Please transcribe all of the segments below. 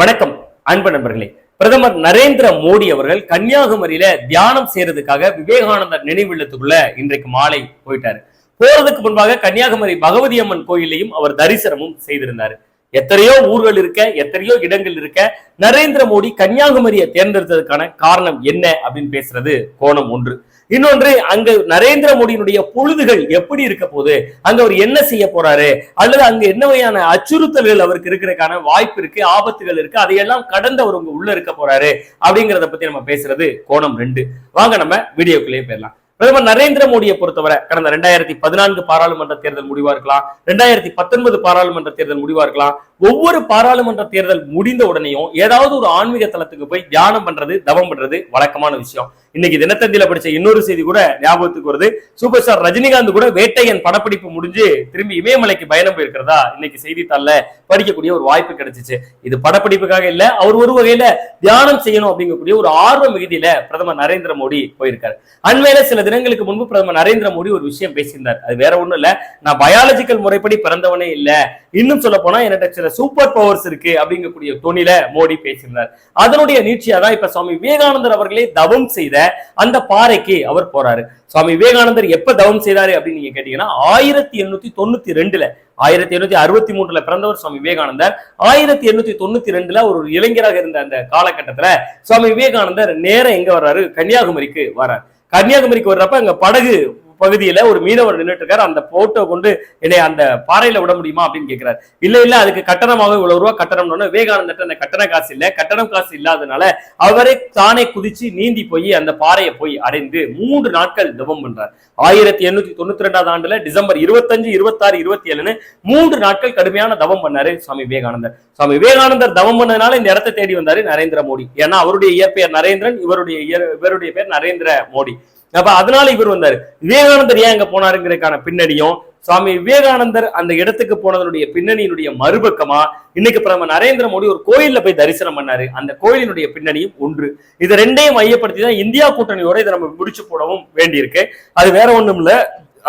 வணக்கம் அன்பு நண்பர்களே. பிரதமர் நரேந்திர மோடி அவர்கள் கன்னியாகுமரியில தியானம் செய்யறதுக்காக விவேகானந்தர் நினைவில்லத்துக்குள்ள இன்றைக்கு மாலை போயிட்டாரு. போறதுக்கு முன்பாக கன்னியாகுமரி பகவதி அம்மன் கோயிலையும் அவர் தரிசனமும் செய்திருந்தாரு. எத்தனையோ ஊர்கள் இருக்க எத்தனையோ இடங்கள் இருக்க நரேந்திர மோடி கன்னியாகுமரியை தேர்ந்தெடுத்ததுக்கான காரணம் என்ன அப்படின்னு பேசுறது கோணம் ஒன்று. இன்னொன்று அங்க நரேந்திர மோடியினுடைய பொழுதுகள் எப்படி இருக்க போது அங்க அவர் என்ன செய்ய போறாரு? அல்லது அங்க என்ன வகையான அச்சுறுத்தல்கள் அவருக்கு இருக்கிறதுக்கான வாய்ப்பு இருக்கு ஆபத்துகள் இருக்கு அதையெல்லாம் கடந்து அவர் உங்க உள்ள இருக்க போறாரு அப்படிங்கறத பத்தி நம்ம பேசுறது கோணம் ரெண்டு. வாங்க நம்ம வீடியோக்குள்ளேயே போயிடலாம். பிரதமர் நரேந்திர மோடியை பொறுத்தவரை கடந்த ரெண்டாயிரத்தி பதினான்கு பாராளுமன்ற தேர்தல் முடிவா இருக்கலாம் ரெண்டாயிரத்தி பத்தொன்பது பாராளுமன்ற தேர்தல் முடிவா இருக்கலாம் ஒவ்வொரு பாராளுமன்ற தேர்தல் முடிந்த உடனேயும் ஏதாவது ஒரு ஆன்மீக தளத்துக்கு போய் தியானம் பண்றது தவம் பண்றது வழக்கமான விஷயம். இன்னைக்கு தினத்தந்தியில படிச்ச இன்னொரு செய்தி கூட ஞாபகத்துக்கு வருது. சூப்பர் ஸ்டார் ரஜினிகாந்த் கூட வேட்டையன் படப்பிடிப்பு முடிஞ்சு திரும்பி இமயமலைக்கு பயணம் போயிருக்கிறதா? இன்னைக்கு செய்தித்தாள்ல படிக்கக்கூடிய ஒரு வாய்ப்பு கிடைச்சிச்சு. இது படப்பிடிப்புக்காக இல்ல அவர் ஒரு வகையில தியானம் செய்யணும் அப்படிங்கக்கூடிய ஒரு ஆர்வ மிகுதியில பிரதமர் நரேந்திர மோடி போயிருக்காரு. அண்மையில சில தினங்களுக்கு முன்பு பிரதமர் நரேந்திர மோடி ஒரு விஷயம் பேசியிருந்தார். அது வேற ஒண்ணும் இல்ல. நான் பயாலஜிக்கல் முறைப்படி பிறந்தவனே இல்ல. இன்னும் சொல்ல போனா என்கிட்ட சில சூப்பர் பவர்ஸ் இருக்கு அப்படிங்கக்கூடிய தொனில மோடி பேசியிருந்தார். அதனுடைய நீட்சியா தான் இப்ப சுவாமி விவேகானந்தர் அவர்களே தவம் செய்த அந்த பாறைக்கு அவர் போறாரு. சுவாமி விவேகானந்தர் எப்ப தவம் செய்தாரு அப்படின்னு நீங்க கேட்டீங்கன்னா ஆயிரத்தி எண்ணூத்தி தொண்ணூத்தி ரெண்டுல ஆயிரத்தி எண்ணூத்தி அறுபத்தி மூன்றுல பிறந்தவர் சுவாமி விவேகானந்தர். ஆயிரத்தி எண்ணூத்தி தொண்ணூத்தி ரெண்டுல ஒரு இளைஞராக இருந்த அந்த காலகட்டத்துல சுவாமி விவேகானந்தர் நேரம் எங்க வர்றாரு? கன்னியாகுமரிக்கு வர்றாரு. கன்னியாகுமரிக்கு வர்றப்ப அங்க படகு பகுதியில ஒரு மீனவர் நின்றுட்டு இருக்காரு அந்த போட்டோ கொண்டு என்னை அந்த பாறையில விட முடியுமா அப்படின்னு கேட்கிறாரு இல்ல இல்ல அதுக்கு கட்டணமாக இவ்வளவு ரூபா கட்டணம்னு விவேகானந்தர் அந்த கட்டண காசு இல்ல. கட்டணம் காசு இல்லாதனால அவரே தானே குதிச்சு நீந்தி போய் அந்த பாறையை போய் அடைந்து மூன்று நாட்கள் தவம் பண்றார். ஆயிரத்தி எண்ணூத்தி தொண்ணூத்தி ரெண்டாவது ஆண்டுல டிசம்பர் இருபத்தஞ்சு இருபத்தாறு இருபத்தி ஏழுன்னு மூன்று நாட்கள் கடுமையான தவம் பண்ணாரு சுவாமி விவேகானந்தர். சுவாமி விவேகானந்தர் தவம் பண்ணதுனால இந்த இடத்தை தேடி வந்தாரு நரேந்திர மோடி. ஏன்னா அவருடைய இயற்பெயர் நரேந்திரன் இவருடைய இவருடைய பேர் நரேந்திர மோடி. அப்ப அதனால இவர் வந்தார். விவேகானந்தர் ஏன் அங்க போனாருங்கிறதுக்கான பின்னணியும் சுவாமி விவேகானந்தர் அந்த இடத்துக்கு போனதனுடைய பின்னணியினுடைய மறுபக்கமா இன்னைக்கு பிரதமர் நரேந்திர மோடி ஒரு கோயில்ல போய் தரிசனம் பண்ணாரு. அந்த கோயிலினுடைய பின்னணியும் ஒன்று. இது ரெண்டையும் மையப்படுத்தி தான் இந்தியா கூட்டணியோட இதை நம்ம முடிச்சு போடவும் வேண்டியிருக்கு. அது வேற ஒண்ணும் இல்ல.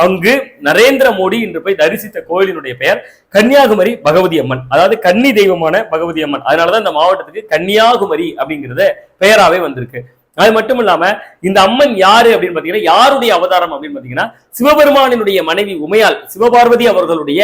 அங்கு நரேந்திர மோடி இன்று போய் தரிசித்த கோயிலினுடைய பெயர் கன்னியாகுமரி பகவதி அம்மன். அதாவது கன்னி தெய்வமான பகவதி அம்மன். அதனாலதான் இந்த மாவட்டத்துக்கு கன்னியாகுமரி அப்படிங்கிறத பெயராவே வந்திருக்கு. அது மட்டும் இல்லாம இந்த அம்மன் யாரு அப்படின்னு பாத்தீங்கன்னா யாருடைய அவதாரம் அப்படின்னு பாத்தீங்கன்னா சிவபெருமானினுடைய மனைவி உமையால் சிவபார்வதி அவர்களுடைய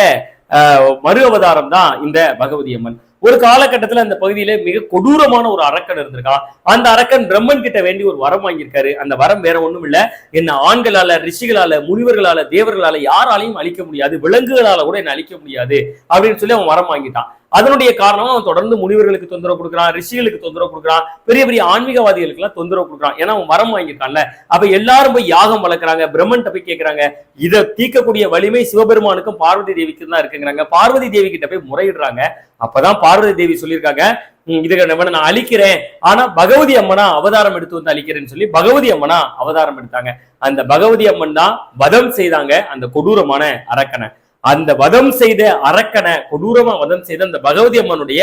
மறு அவதாரம் தான் இந்த பகவதி அம்மன். ஒரு காலகட்டத்துல அந்த பகுதியில மிக கொடூரமான ஒரு அரக்கன் இருந்திருக்கான் அந்த அரக்கன் பிரம்மன் கிட்ட வேண்டி ஒரு வரம் வாங்கியிருக்காரு. அந்த வரம் வேற ஒண்ணும் இல்ல. என்ன ஆண்களால ரிஷிகளால முனிவர்களால தேவர்களால யாராலையும் அழிக்க முடியாது. விலங்குகளால கூட என்ன அழிக்க முடியாது அப்படின்னு சொல்லி அவன் வரம் வாங்கிட்டான். அதனுடைய காரணம் அவன் தொடர்ந்து முனிவர்களுக்கு தொந்தரவு கொடுக்குறான் ரிஷிகளுக்கு தொந்தரவு கொடுக்குறான் பெரிய பெரிய ஆன்மீகவாதிகளுக்கு எல்லாம் தொந்தரவு கொடுக்குறான். ஏன்னா அவன் வரம் வாங்கியிருக்கான்ல. அப்ப எல்லாரும் போய் யாகம் வளர்க்குறாங்க பிரம்மன் போய் கேட்கிறாங்க இதை தீர்க்கக்கூடிய வலிமை சிவபெருமானுக்கும் பார்வதி தேவிக்கும் தான் இருக்குங்கிறாங்க. பார்வதி தேவி கிட்ட போய் முறையிடுறாங்க. அப்பதான் பார்வதி தேவி சொல்லியிருக்காங்க இதுக்கு என்ன நான் அழிக்கிறேன். ஆனா பகவதி அம்மனா அவதாரம் எடுத்து வந்து அழிக்கிறேன்னு சொல்லி பகவதி அம்மனா அவதாரம் எடுத்தாங்க. அந்த பகவதி அம்மன் தான் வதம் செய்தாங்க அந்த கொடூரமான அரக்கனை. அந்த வதம் செய்த அரக்கனை கொடூரமா வதம் செய்த அந்த பகவதி அம்மனுடைய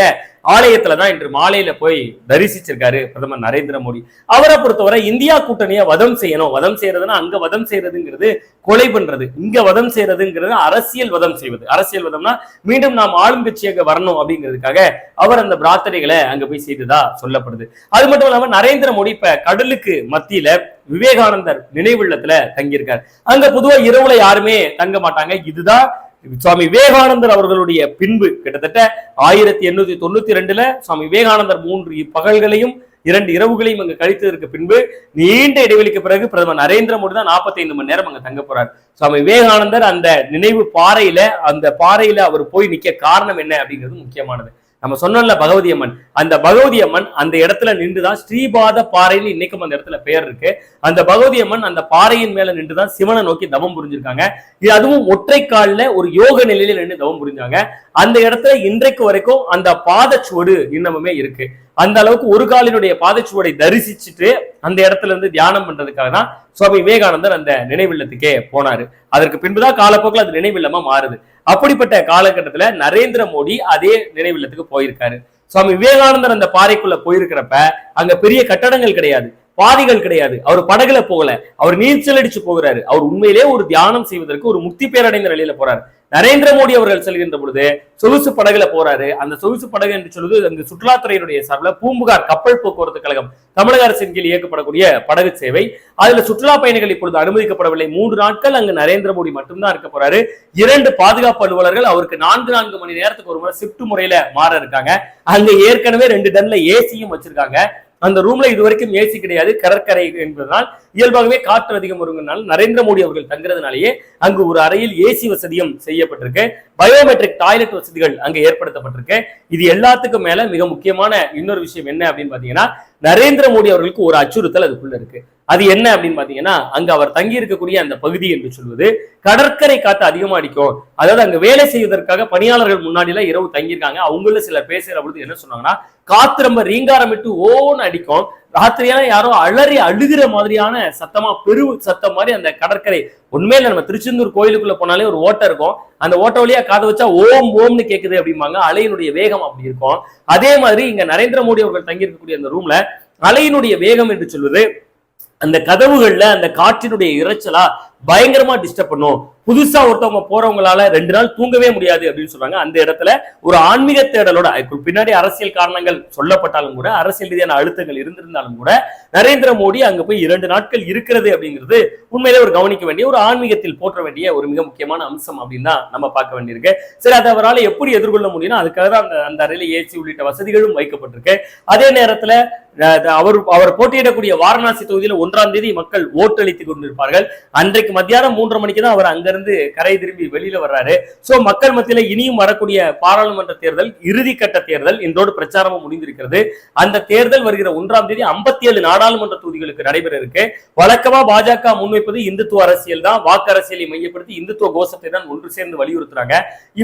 ஆலயத்துல தான் இன்று மாலையில போய் தரிசிச்சிருக்காரு பிரதமர் நரேந்திர மோடி. அவரை பொறுத்தவரை இந்தியா கூட்டணியை வதம் செய்யணும். வதம் செய்யறதுன்னா அங்க வதம் செய்யறதுங்கிறது கொலை பண்றது. இங்க வதம் செய்யறதுங்கிறது அரசியல் வதம் செய்வது. அரசியல் வதம்னா மீண்டும் நாம் ஆளும் கட்சியாக வரணும் அப்படிங்கிறதுக்காக அவர் அந்த பிரார்த்தனைகளை அங்க போய் செய்ததா சொல்லப்படுது. அது மட்டும் இல்லாம நரேந்திர மோடி இப்ப கடலுக்கு மத்தியில விவேகானந்தர் நினைவுள்ளத்துல தங்கியிருக்காரு. அங்க பொதுவா இரவுல யாருமே தங்க மாட்டாங்க. இதுதான் சுவாமி விவேகானந்தர் அவர்களுடைய பின்பு கிட்டத்தட்ட ஆயிரத்தி எண்ணூத்தி தொண்ணூத்தி ரெண்டுல சுவாமி விவேகானந்தர் மூன்று பகல்களையும் இரண்டு இரவுகளையும் அங்க கழித்ததற்கு பின்பு நீண்ட இடைவெளிக்கு பிறகு பிரதமர் நரேந்திர மோடி தான் 45 மணி நேரம் அங்க தங்க போறார். சுவாமி விவேகானந்தர் அந்த நினைவு பாறையில அந்த பாறையில அவர் போய் நிக்க காரணம் என்ன அப்படிங்கிறது முக்கியமானது. நம்ம சொன்னோம்ல பகவதி அம்மன். அந்த பகவதி அம்மன் அந்த இடத்துல நின்றுதான் ஸ்ரீபாத பாறைன்னு இன்னைக்கும் அந்த இடத்துல பெயர் இருக்கு. அந்த பகவதி அம்மன் அந்த பாறையின் மேல நின்றுதான் சிவனை நோக்கி தவம் புரிஞ்சிருக்காங்க. இது அதுவும் ஒற்றை காலில் ஒரு யோக நிலையில நின்று தவம் புரிஞ்சாங்க. அந்த இடத்துல இன்றைக்கு வரைக்கும் அந்த பாதச்சுவடு இன்னமுமே இருக்கு. அந்த அளவுக்கு ஒரு காலினுடைய பாதச்சுவடை தரிசிச்சுட்டு அந்த இடத்துல இருந்து தியானம் பண்றதுக்காக தான் சுவாமி விவேகானந்தர் அந்த நினைவில்லத்துக்கே போனாரு. அதற்கு பின்புதான் காலப்போக்கில் அது நினைவில்லமா மாறுது. அப்படிப்பட்ட காலகட்டத்துல நரேந்திர மோடி அதே நினைவில்லத்துக்கு போயிருக்காரு. சுவாமி விவேகானந்தர் அந்த பாறைக்குள்ள போயிருக்கிறப்ப அங்க பெரிய கட்டடங்கள் கிடையாது. பாதிகள் கிடையாது. அவர் படகுல போகல. அவர் நீச்சல் அடிச்சு போகிறாரு. அவர் உண்மையிலே ஒரு தியானம் செய்வதற்கு ஒரு முக்தி பேரடைந்த நிலையில போறாரு. நரேந்திர மோடி அவர்கள் செல்கின்ற பொழுது சொகுசு படகுல போறாரு. அந்த சொகுசு படகு என்று சொல்வது அந்த சுற்றுலாத்துறையினுடைய சார்பில் பூம்புகார் கப்பல் போக்குவரத்து கழகம் தமிழக அரசின் கீழ் இயக்கப்படக்கூடிய படகு சேவை. அதுல சுற்றுலா பயணிகள் இப்பொழுது அனுமதிக்கப்படவில்லை. மூன்று நாட்கள் அங்கு நரேந்திர மோடி மட்டும்தான் இருக்க போறாரு. இரண்டு பாதுகாப்பு அலுவலர்கள் அவருக்கு நான்கு நான்கு மணி நேரத்துக்கு ஒரு முறை ஷிப்ட் முறையில மாற இருக்காங்க. அங்க ஏற்கனவே ரெண்டு டன்ல ஏசியும் வச்சிருக்காங்க. அந்த ரூம்ல இது வரைக்கும் ஏசி கிடையாது கடற்கரை என்பதனால் இயல்பாகவே காற்று அதிகம் வருங்கனால நரேந்திர மோடி அவர்கள் தங்குறதுனாலேயே அங்கு ஒரு அறையில் ஏசி வசதியும் செய்யப்பட்டிருக்கு. பயோமெட்ரிக் டாய்லெட் வசதிகள் அங்கு ஏற்படுத்தப்பட்டிருக்கு. இது எல்லாத்துக்கும் மேல மிக முக்கியமான இன்னொரு விஷயம் என்ன அப்படின்னு பாத்தீங்கன்னா நரேந்திர மோடி அவர்களுக்கு ஒரு அச்சுறுத்தல் அதுக்குள்ள இருக்கு. அது என்ன அப்படின்னு பாத்தீங்கன்னா அங்க அவர் தங்கி இருக்கக்கூடிய அந்த பகுதி என்று சொல்வது. கடற்கரை காத்து அதிகமா அடிக்கும். அதாவது அங்க வேலை செய்வதற்காக பணியாளர்கள் முன்னாடி எல்லாம் இரவு தங்கியிருக்காங்க. அவங்கள சில பேசுற பொழுது என்ன சொன்னாங்கன்னா காத்து ரொம்ப ரீங்காரமிட்டு ஓன்னு அடிக்கும். ராத்திரியெல்லாம் யாரோ அலறி அழுகிற மாதிரியான சத்தமா பெரு சத்தம் மாதிரி அந்த கடற்கரை. உண்மையில நம்ம திருச்செந்தூர் கோயிலுக்குள்ள போனாலே ஒரு ஓட்டை இருக்கும். அந்த ஓட்ட வழியா காது வச்சா ஓம் ஓம்னு கேக்குது அப்படிம்பாங்க. அலையினுடைய வேகம் அப்படி இருக்கும். அதே மாதிரி இங்க நரேந்திர மோடி அவர்கள் தங்கியிருக்கக்கூடிய அந்த ரூம்ல அலையினுடைய வேகம் என்று சொல்வது அந்த கதவுகள்ல அந்த காற்றினுடைய இரைச்சலா பயங்கரமா டிஸ்டர்ப் பண்ணும். புதுசா ஒருத்தவங்க போறவங்களால ரெண்டு நாள் தூங்கவே முடியாது அப்படின்னு சொல்றாங்க. அந்த இடத்துல ஒரு ஆன்மீக தேடலோட பின்னாடி அரசியல் காரணங்கள் சொல்லப்பட்டாலும் கூட அரசியல் ரீதியான அழுத்தங்கள் இருந்திருந்தாலும் கூட நரேந்திர மோடி அங்க போய் இரண்டு நாட்கள் இருக்கிறது அப்படிங்கிறது உண்மையிலே ஒரு கவனிக்க வேண்டிய ஒரு ஆன்மீகத்தில் போற்ற வேண்டிய ஒரு மிக முக்கியமான அம்சம் அப்படின்னு தான் நம்ம பார்க்க வேண்டியிருக்கு. சரி அதை அவரால் எப்படி எதிர்கொள்ள முடியும்னா அதுக்காக தான் அந்த அந்த அறையில ஏசி உள்ளிட்ட வசதிகளும் வைக்கப்பட்டிருக்கு. அதே நேரத்துல அவர் அவர் போட்டியிடக்கூடிய வாரணாசி தொகுதியில் ஒன்றாம் தேதி மக்கள் ஓட்டளித்துக் கொண்டிருப்பார்கள். அன்றைக்கு மத்தியானம் மூன்றரை மணிக்கு தான் அவர் அங்கிருந்து கரை திரும்பி வெளியில வர்றாரு. சோ மக்கள் மத்தியில இனியும் வரக்கூடிய பாராளுமன்ற தேர்தல் இறுதி கட்ட தேர்தல் இன்றோடு பிரச்சாரமும் முடிந்திருக்கிறது. அந்த தேர்தல் வருகிற ஒன்றாம் தேதி ஐம்பத்தி ஏழு நாடாளுமன்ற தொகுதிகளுக்கு நடைபெற இருக்கு. வழக்கமா பாஜக முன்வைப்பது இந்துத்துவ அரசியல் தான். வாக்கு அரசியலை மையப்படுத்தி இந்துத்துவ கோஷத்தை தான் ஒன்று சேர்ந்து வலியுறுத்துறாங்க.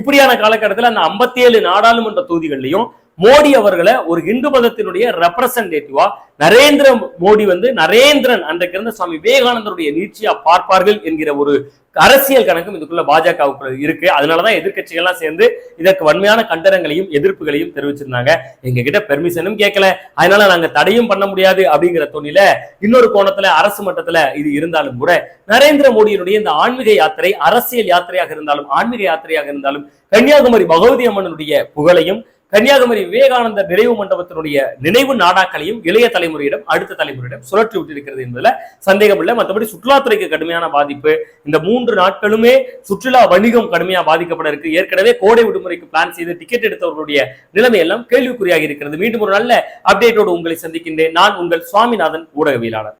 இப்படியான காலகட்டத்தில் அந்த ஐம்பத்தி ஏழு நாடாளுமன்ற தொகுதிகளிலையும் மோடி அவர்களை ஒரு இந்து மதத்தினுடைய ரெப்ரசன்டேட்டிவா நரேந்திர மோடி வந்து நரேந்திரன் அன்றைக்கு இருந்த சுவாமி விவேகானந்தருடைய நீட்சியா பார்ப்பார்கள் என்கிற ஒரு அரசியல் கணக்கும் இதுக்குள்ள பாஜகவுக்குள்ள இருக்கு. அதனாலதான் எதிர்கட்சிகள்லாம் சேர்ந்து இதற்கு வன்மையான கண்டனங்களையும் எதிர்ப்புகளையும் தெரிவிச்சிருந்தாங்க. எங்க கிட்ட பெர்மிஷனும் கேட்கல. அதனால நாங்க தடையும் பண்ண முடியாது அப்படிங்கிற தொழில இன்னொரு கோணத்துல அரசு மட்டத்துல இது இருந்தாலும் கூட நரேந்திர மோடியினுடைய இந்த ஆன்மீக யாத்திரை அரசியல் யாத்திரையாக இருந்தாலும் ஆன்மீக யாத்திரையாக இருந்தாலும் கன்னியாகுமரி பகவதி அம்மனுடைய புகழையும் கன்னியாகுமரி விவேகானந்தர் நினைவு மண்டபத்தினுடைய நினைவு நாடாக்களையும் இளைய தலைமுறையிடம் அடுத்த தலைமுறையிடம் சுழற்றி விட்டிருக்கிறது என்பதுல சந்தேகம் இல்லை மற்றபடி சுற்றுலாத்துறைக்கு கடுமையான பாதிப்பு. இந்த மூன்று நாட்களுமே சுற்றுலா வணிகம் கடுமையா பாதிக்கப்பட இருக்கு. ஏற்கனவே கோடை விடுமுறைக்கு பிளான் செய்து டிக்கெட் எடுத்தவர்களுடைய நிலைமை எல்லாம் கேள்விக்குறியாக இருக்கிறது. மீண்டும் ஒரு நல்ல அப்டேட்டோடு உங்களை சந்திக்கின்றேன். நான் உங்கள் சுவாமிநாதன் ஊடகவியலாளர்.